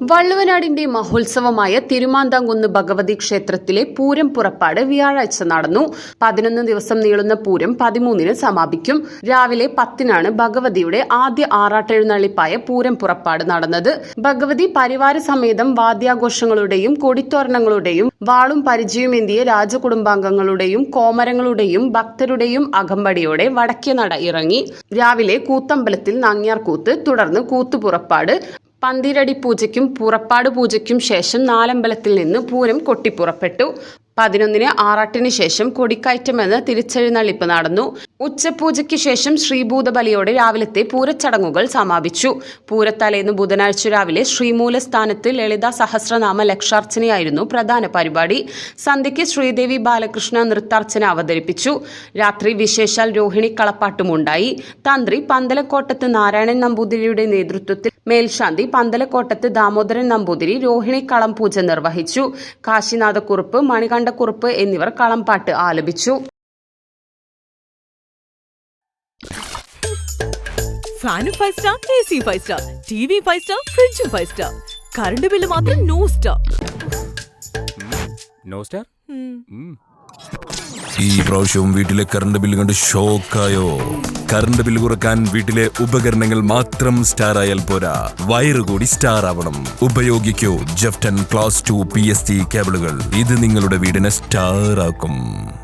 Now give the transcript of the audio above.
വള്ളുവനാടിന്റെ മഹോത്സവമായ തിരുമാന്താംകുന്ന് ഭഗവതി ക്ഷേത്രത്തിലെ പൂരം പുറപ്പാട് വ്യാഴാഴ്ച നടന്നു. പതിനൊന്ന് ദിവസം നീളുന്ന പൂരം പതിമൂന്നിന് സമാപിക്കും. രാവിലെ പത്തിനാണ് ഭഗവതിയുടെ ആദ്യ ആറാട്ടെഴുന്നള്ളിപ്പായ പൂരം പുറപ്പാട് നടന്നത്. ഭഗവതി പരിവാര സമേതം വാദ്യാഘോഷങ്ങളുടെയും കൊടിത്തോരണങ്ങളുടെയും വാളും പരിചയമെന്തിയ രാജകുടുംബാംഗങ്ങളുടെയും കോമരങ്ങളുടെയും ഭക്തരുടെയും അകമ്പടിയോടെ വടക്കേ നട ഇറങ്ങി. രാവിലെ കൂത്തമ്പലത്തിൽ നങ്ങ്യാർ കൂത്ത് തുടർന്ന് കൂത്തുപുറപ്പാട് പന്തിരടി പൂജയ്ക്കും പുറപ്പാട് പൂജയ്ക്കും ശേഷം നാലമ്പലത്തിൽ നിന്ന് പൂരം കൊട്ടിപ്പുറപ്പെട്ടു. പതിനൊന്നിന് ആറാട്ടിന് ശേഷം കൊടിക്കയറ്റമെന്ന് തിരിച്ചെഴുന്നള്ളിപ്പ് നടന്നു. ഉച്ചപൂജയ്ക്ക് ശേഷം ശ്രീഭൂതബലിയോടെ രാവിലത്തെ പൂരച്ചടങ്ങുകൾ സമാപിച്ചു. പൂരത്തലേന്ന് ബുധനാഴ്ച രാവിലെ ശ്രീമൂലസ്ഥാനത്ത് ലളിത സഹസ്രനാമ ലക്ഷാർച്ചനയായിരുന്നു പ്രധാന പരിപാടി. സന്ധ്യയ്ക്ക് ശ്രീദേവി ബാലകൃഷ്ണ നൃത്താർച്ചന അവതരിപ്പിച്ചു. രാത്രി വിശേഷാൽ രോഹിണി കളപ്പാട്ടുമുണ്ടായി. തന്ത്രി പന്തലക്കോട്ടത്ത് നാരായണൻ നമ്പൂതിരിയുടെ നേതൃത്വത്തിൽ മേൽശാന്തി പന്തലക്കോട്ടത്ത് ദാമോദരൻ നമ്പൂതിരി രോഹിണി കളം പൂജ നിർവഹിച്ചു. കാശിനാഥക്കുറുപ്പ് മണികണ്ഠക്കുറുപ്പ് എന്നിവർ കളംപാട്ട് ആലപിച്ചു. ഫാനും five star A C five star T V five star ഫ്രിഡ്ജും ഫൈവ് സ്റ്റാർ. കറണ്ട് ബില്ല് മാത്രം നോ സ്റ്റാർ. No star? ഈ പ്രാവശ്യവും വീട്ടിലെ കറണ്ട് ബില്ല് കണ്ട് ഷോക്കായോ കറണ്ട് ബില്ല് കുറയ്ക്കാൻ വീട്ടിലെ ഉപകരണങ്ങൾ മാത്രം സ്റ്റാർ ആയാൽ പോരാ. വയറ് കൂടി സ്റ്റാർ ആവണം. ഉപയോഗിക്കൂ ജെഫ്റ്റൻ ക്ലാസ് ടു പി എസ് കേബിളുകൾ ഇത് നിങ്ങളുടെ വീടിനെ സ്റ്റാർ ആക്കും.